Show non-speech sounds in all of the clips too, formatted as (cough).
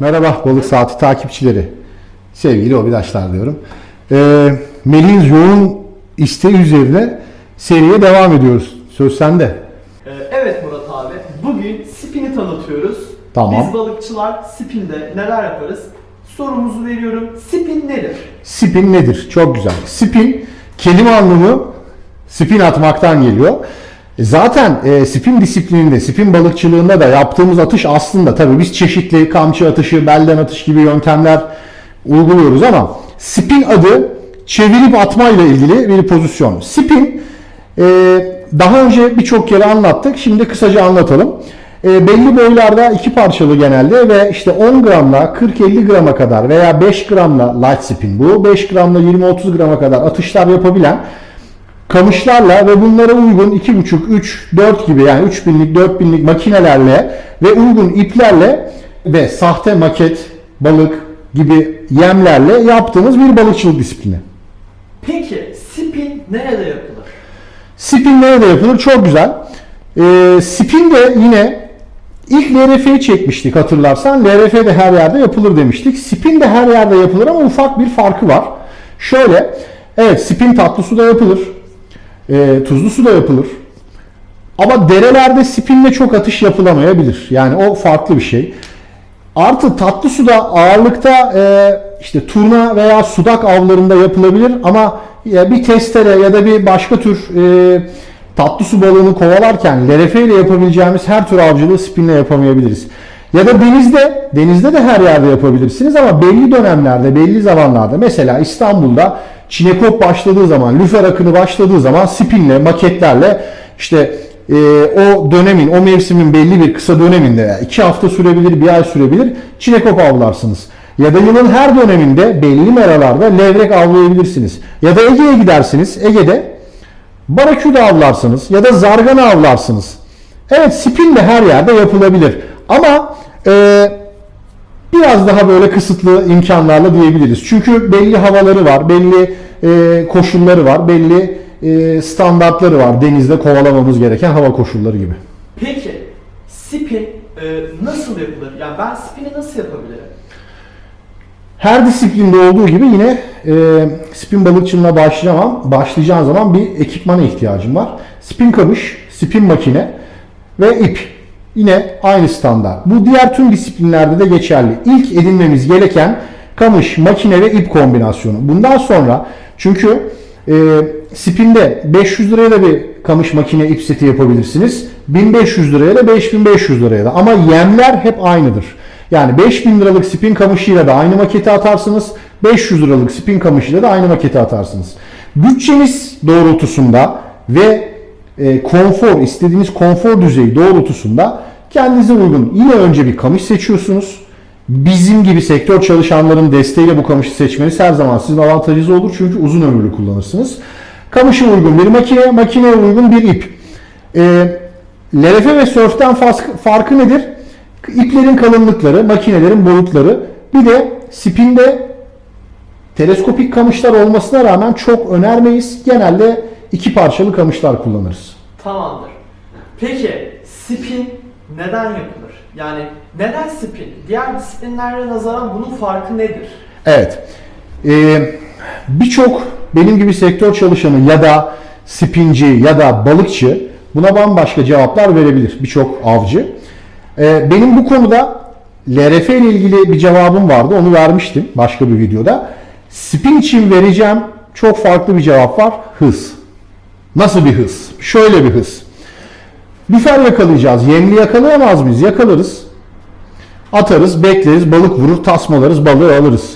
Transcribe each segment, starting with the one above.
Merhaba Balık Saati takipçileri. Sevgili obidaşlar diyorum. Ee, Melih'in yoğun isteği üzerine seriye devam ediyoruz. Söz sende. Ee, Evet Murat abi, bugün spin'i tanıtıyoruz. Tamam. Biz balıkçılar spin'de neler yaparız? Sorumuzu veriyorum. Spin nedir? Spin nedir? Çok güzel. Spin kelime anlamı spin atmaktan geliyor. E, Zaten e, spin disiplininde, spin balıkçılığında da yaptığımız atış aslında tabii biz çeşitli kamçı atışı, belden atış gibi yöntemler uyguluyoruz ama spin adı çevirip atma ile ilgili bir pozisyon. Spin e, daha önce birçok kere anlattık. Şimdi kısaca anlatalım. E, belli boylarda iki parçalı genelde ve işte 10 gramla 40-50 grama kadar veya 5 gramla light spin bu 5 gramla 20-30 grama kadar atışlar yapabilen kamışlarla ve bunlara uygun 2,5, 3, 4 gibi yani 3000'lik, 4000'lik makinelerle ve uygun iplerle ve sahte maket, balık gibi yemlerle yaptığımız bir balıkçılık disiplini. Peki spin nerede yapılır? Spin nerede yapılır? Çok güzel. Ee, spin de yine ilk LRF'yi çekmiştik hatırlarsan. LRF de her yerde yapılır demiştik. Spin de her yerde yapılır ama ufak bir farkı var. Şöyle, evet spin tatlı suda yapılır. Ee, tuzlu suda yapılır. Ama derelerde spinle çok atış yapılamayabilir. Yani o farklı bir şey. Artı tatlı suda ağırlıkta e, işte turna veya sudak avlarında yapılabilir ama ya bir testere ya da bir başka tür e, tatlı su balığını kovalarken LRF ile yapabileceğimiz her tür avcılığı spinle yapamayabiliriz. Ya da denizde, denizde de her yerde yapabilirsiniz ama belli dönemlerde, belli zamanlarda mesela İstanbul'da Çinekop başladığı zaman, lüfer akını başladığı zaman spinle, maketlerle işte e, o dönemin, o mevsimin belli bir kısa döneminde yani iki hafta sürebilir, bir ay sürebilir çinekop avlarsınız. Ya da yılın her döneminde belli meralarda levrek avlayabilirsiniz. Ya da Ege'ye gidersiniz. Ege'de baraküda avlarsınız ya da zargana avlarsınız. Evet spin de her yerde yapılabilir. Ama e, biraz daha böyle kısıtlı imkanlarla diyebiliriz. Çünkü belli havaları var, belli e, koşulları var, belli e, standartları var denizde kovalamamız gereken hava koşulları gibi. Peki spin e, nasıl yapılır? Yani ben spin'i nasıl yapabilirim? Her disiplinde olduğu gibi yine e, spin balıkçılığına başlayacağım, başlayacağın zaman bir ekipmana ihtiyacım var. Spin kamış, spin makine ve ip. Yine aynı standart. Bu diğer tüm disiplinlerde de geçerli. İlk edinmemiz gereken kamış, makine ve ip kombinasyonu. Bundan sonra çünkü e, spinde 500 liraya da bir kamış makine ip seti yapabilirsiniz. 1500 liraya da 5500 liraya da. Ama yemler hep aynıdır. Yani 5000 liralık spin kamışıyla da aynı maketi atarsınız. 500 liralık spin kamışıyla da aynı maketi atarsınız. Bütçeniz doğrultusunda ve e, konfor, istediğiniz konfor düzeyi doğrultusunda kendinize uygun yine önce bir kamış seçiyorsunuz. Bizim gibi sektör çalışanların desteğiyle bu kamışı seçmeniz her zaman sizin avantajınız olur çünkü uzun ömürlü kullanırsınız. Kamışa uygun bir makine, makineye uygun bir ip. E, LRF ve sörften farkı nedir? İplerin kalınlıkları, makinelerin boyutları. Bir de spinde teleskopik kamışlar olmasına rağmen çok önermeyiz. Genelde iki parçalı kamışlar kullanırız. Tamamdır. Peki spin neden yapılır? Yani neden spin? Diğer disiplinlere nazaran bunun farkı nedir? Evet. Ee, Birçok benim gibi sektör çalışanı ya da spinci ya da balıkçı buna bambaşka cevaplar verebilir. Birçok avcı. Ee, benim bu konuda LRF ile ilgili bir cevabım vardı. Onu vermiştim başka bir videoda. Spin için vereceğim çok farklı bir cevap var. Hız. Nasıl bir hız? Şöyle bir hız. Lüfer yakalayacağız. Yemli yakalayamaz mıyız? Yakalarız. Atarız, bekleriz, balık vurur, tasmalarız, balığı alırız.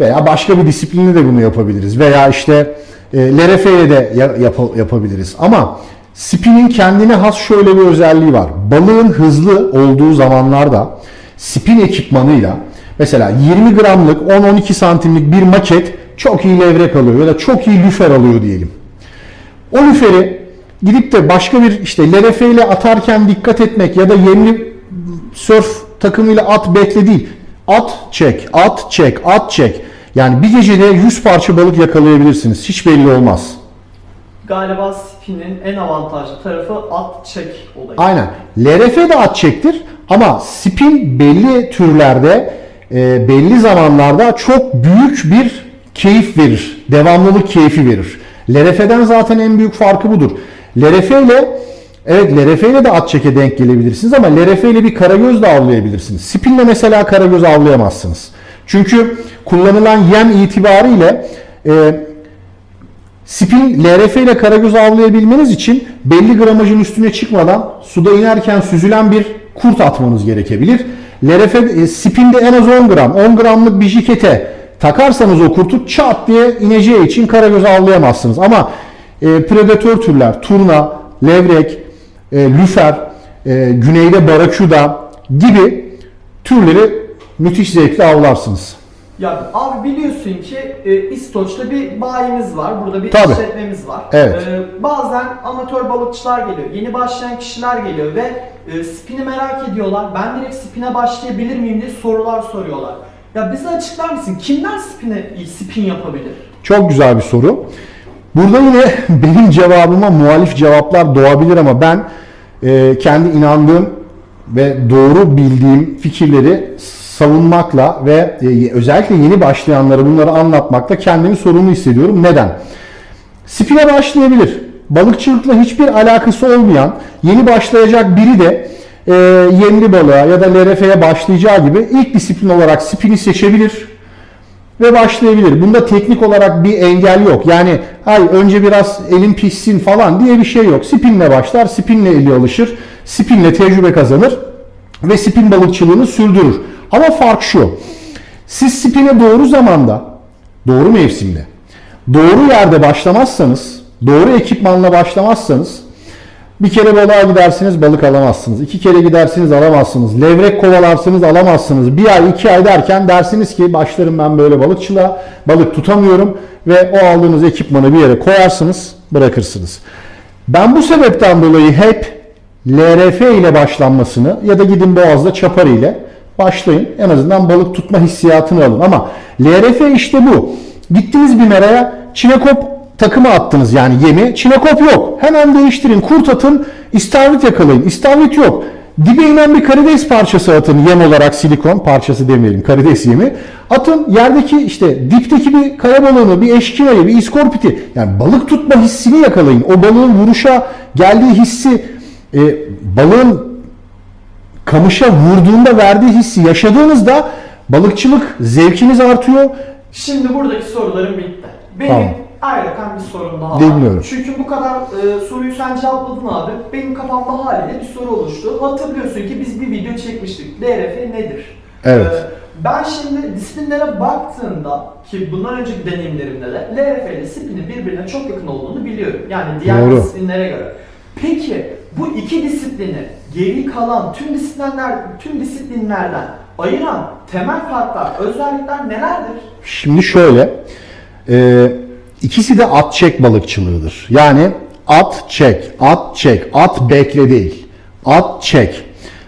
Veya başka bir disiplinle de bunu yapabiliriz. Veya işte e, LRF ile de ya- yap- yapabiliriz. Ama spin'in kendine has şöyle bir özelliği var. Balığın hızlı olduğu zamanlarda spin ekipmanıyla mesela 20 gramlık 10-12 santimlik bir maket çok iyi levrek alıyor ya da çok iyi lüfer alıyor diyelim. O lüferi gidip de başka bir işte LRF ile atarken dikkat etmek ya da yemli surf takımıyla at bekle değil. At çek, at çek, at çek. Yani bir gecede 100 parça balık yakalayabilirsiniz. Hiç belli olmaz. Galiba spin'in en avantajlı tarafı at çek olayı. Aynen. LRF de at çektir Ama spin belli türlerde e, belli zamanlarda çok büyük bir keyif verir. Devamlılık keyfi verir. LRF'den zaten en büyük farkı budur. LRF ile evet LRF ile de at çeke denk gelebilirsiniz ama LRF ile bir karagöz de avlayabilirsiniz. Spinle mesela karagöz avlayamazsınız. Çünkü kullanılan yem itibariyle e, Spin LRF ile karagöz avlayabilmeniz için belli gramajın üstüne çıkmadan suda inerken süzülen bir kurt atmanız gerekebilir. LRF e, spinde en az 10 gram, 10 gramlık bir jikete takarsanız o kurtu çat diye ineceği için karagöz avlayamazsınız. Ama e, predatör türler, turna, levrek, e, lüfer, e, güneyde baraküda gibi türleri müthiş zevkle avlarsınız. Ya abi biliyorsun ki e, İstoç'ta bir bayimiz var. Burada bir Tabii. işletmemiz var. Evet. E, bazen amatör balıkçılar geliyor. Yeni başlayan kişiler geliyor ve e, spini merak ediyorlar. Ben direkt spine başlayabilir miyim diye sorular soruyorlar. Ya bize açıklar mısın? Kimler spine spin yapabilir? Çok güzel bir soru. Burada yine (laughs) benim cevabıma muhalif cevaplar doğabilir ama ben e, kendi inandığım ve doğru bildiğim fikirleri savunmakla ve e, özellikle yeni başlayanlara bunları anlatmakla kendimi sorumlu hissediyorum. Neden? Spine başlayabilir. Balıkçılıkla hiçbir alakası olmayan yeni başlayacak biri de e, yemli balığa ya da LRF'ye başlayacağı gibi ilk disiplin olarak spini seçebilir ve başlayabilir. Bunda teknik olarak bir engel yok. Yani hay önce biraz elin pişsin falan diye bir şey yok. Spinle başlar, spinle eli alışır, spinle tecrübe kazanır ve spin balıkçılığını sürdürür. Ama fark şu. Siz spine doğru zamanda, doğru mevsimde, doğru yerde başlamazsanız, doğru ekipmanla başlamazsanız bir kere balığa gidersiniz balık alamazsınız. İki kere gidersiniz alamazsınız. Levrek kovalarsınız alamazsınız. Bir ay iki ay derken dersiniz ki başlarım ben böyle balıkçılığa. Balık tutamıyorum ve o aldığınız ekipmanı bir yere koyarsınız bırakırsınız. Ben bu sebepten dolayı hep LRF ile başlanmasını ya da gidin Boğaz'da çapar ile başlayın. En azından balık tutma hissiyatını alın. Ama LRF işte bu. Gittiniz bir meraya çinekop takımı attınız yani yemi. Çinekop yok. Hemen değiştirin. Kurt atın. istavrit yakalayın. İstavrit yok. Dibe inen bir karides parçası atın yem olarak silikon parçası demeyelim karides yemi. Atın yerdeki işte dipteki bir kaya balığını, bir eşkinayı, bir iskorpiti yani balık tutma hissini yakalayın. O balığın vuruşa geldiği hissi e, balığın kamışa vurduğunda verdiği hissi yaşadığınızda balıkçılık zevkiniz artıyor. Şimdi buradaki sorularım bitti. Benim Tamam. Ayrıca bir sorum daha var. Çünkü bu kadar e, soruyu sen cevapladın abi. Benim kafamda haliyle bir soru oluştu. Hatırlıyorsun ki biz bir video çekmiştik. DRF nedir? Evet. E, ben şimdi disiplinlere baktığımda ki bundan önceki deneyimlerimde de LRF ile spinin birbirine çok yakın olduğunu biliyorum. Yani diğer Doğru. disiplinlere göre. Peki bu iki disiplini geri kalan tüm disiplinler tüm disiplinlerden ayıran temel farklar, özellikler nelerdir? Şimdi şöyle, e, ikisi de at çek balıkçılığıdır. Yani at çek, at çek, at bekle değil. At çek.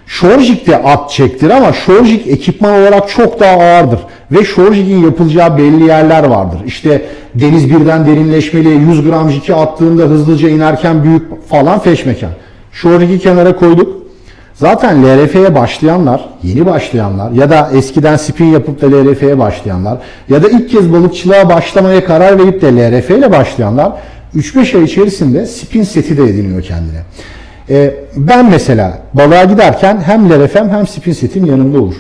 Şorjik de at çektir ama şorjik ekipman olarak çok daha ağırdır. Ve şorjikin yapılacağı belli yerler vardır. İşte deniz birden derinleşmeli, 100 gram jiki attığında hızlıca inerken büyük falan feşmekan. Şorjiki kenara koyduk. Zaten LRF'ye başlayanlar, yeni başlayanlar ya da eskiden spin yapıp da LRF'ye başlayanlar ya da ilk kez balıkçılığa başlamaya karar verip de LRF ile başlayanlar 3-5 ay içerisinde spin seti de ediniyor kendine. Ee, ben mesela balığa giderken hem LRF'm hem spin setim yanımda olur.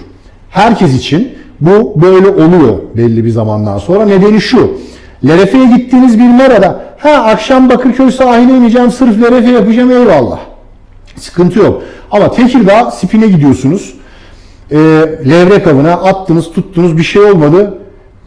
Herkes için bu böyle oluyor belli bir zamandan sonra. Nedeni şu. LRF'ye gittiğiniz bir merada ha akşam Bakırköy sahiline ineceğim sırf LRF yapacağım eyvallah. Sıkıntı yok. Ama Tekirdağ spine gidiyorsunuz. Ee, levrek avına attınız, tuttunuz bir şey olmadı.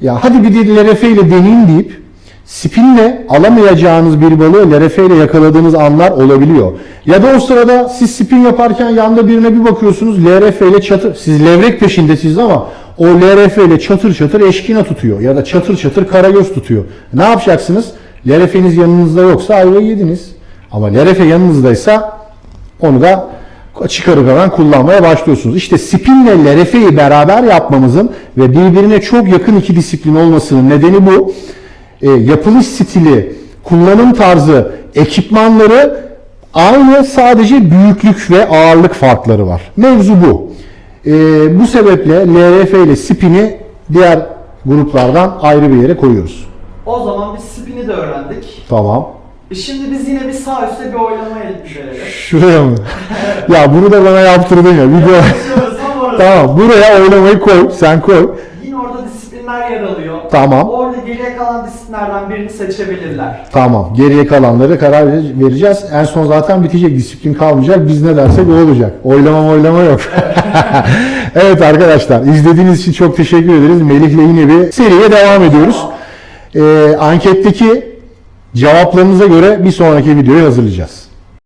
Ya hadi bir de LRF ile deneyeyim deyip spinle alamayacağınız bir balığı LRF ile yakaladığınız anlar olabiliyor. Ya da o sırada siz spin yaparken yanda birine bir bakıyorsunuz LRF ile çatır. Siz levrek peşindesiniz ama o LRF ile çatır çatır eşkina tutuyor ya da çatır çatır karagöz tutuyor. Ne yapacaksınız? LRF'niz yanınızda yoksa ayvayı yediniz. Ama LRF yanınızdaysa onu da çıkarıp hemen kullanmaya başlıyorsunuz. İşte spinle LRF'yi beraber yapmamızın ve birbirine çok yakın iki disiplin olmasının nedeni bu. E, yapılış stili, kullanım tarzı, ekipmanları aynı sadece büyüklük ve ağırlık farkları var. Mevzu bu. E, bu sebeple LRF ile spin'i diğer gruplardan ayrı bir yere koyuyoruz. O zaman biz spin'i de öğrendik. Tamam. E şimdi biz yine bir sağ üstte bir oylama verelim. Şuraya mı? ya bunu da bana yaptırdın ya. Video. Tamam. Buraya oylamayı koy. Sen koy. Yine orada disiplinler yer alıyor. Tamam. Orada geriye kalan disiplinlerden birini seçebilirler. Tamam. Geriye kalanları karar ver- vereceğiz. En son zaten bitecek. Disiplin kalmayacak. Biz ne dersek o olacak. Oylama oylama yok. (laughs) evet arkadaşlar. izlediğiniz için çok teşekkür ederiz. Melih'le yine bir seriye devam ediyoruz. Ee, anketteki cevaplarınıza göre bir sonraki videoyu hazırlayacağız.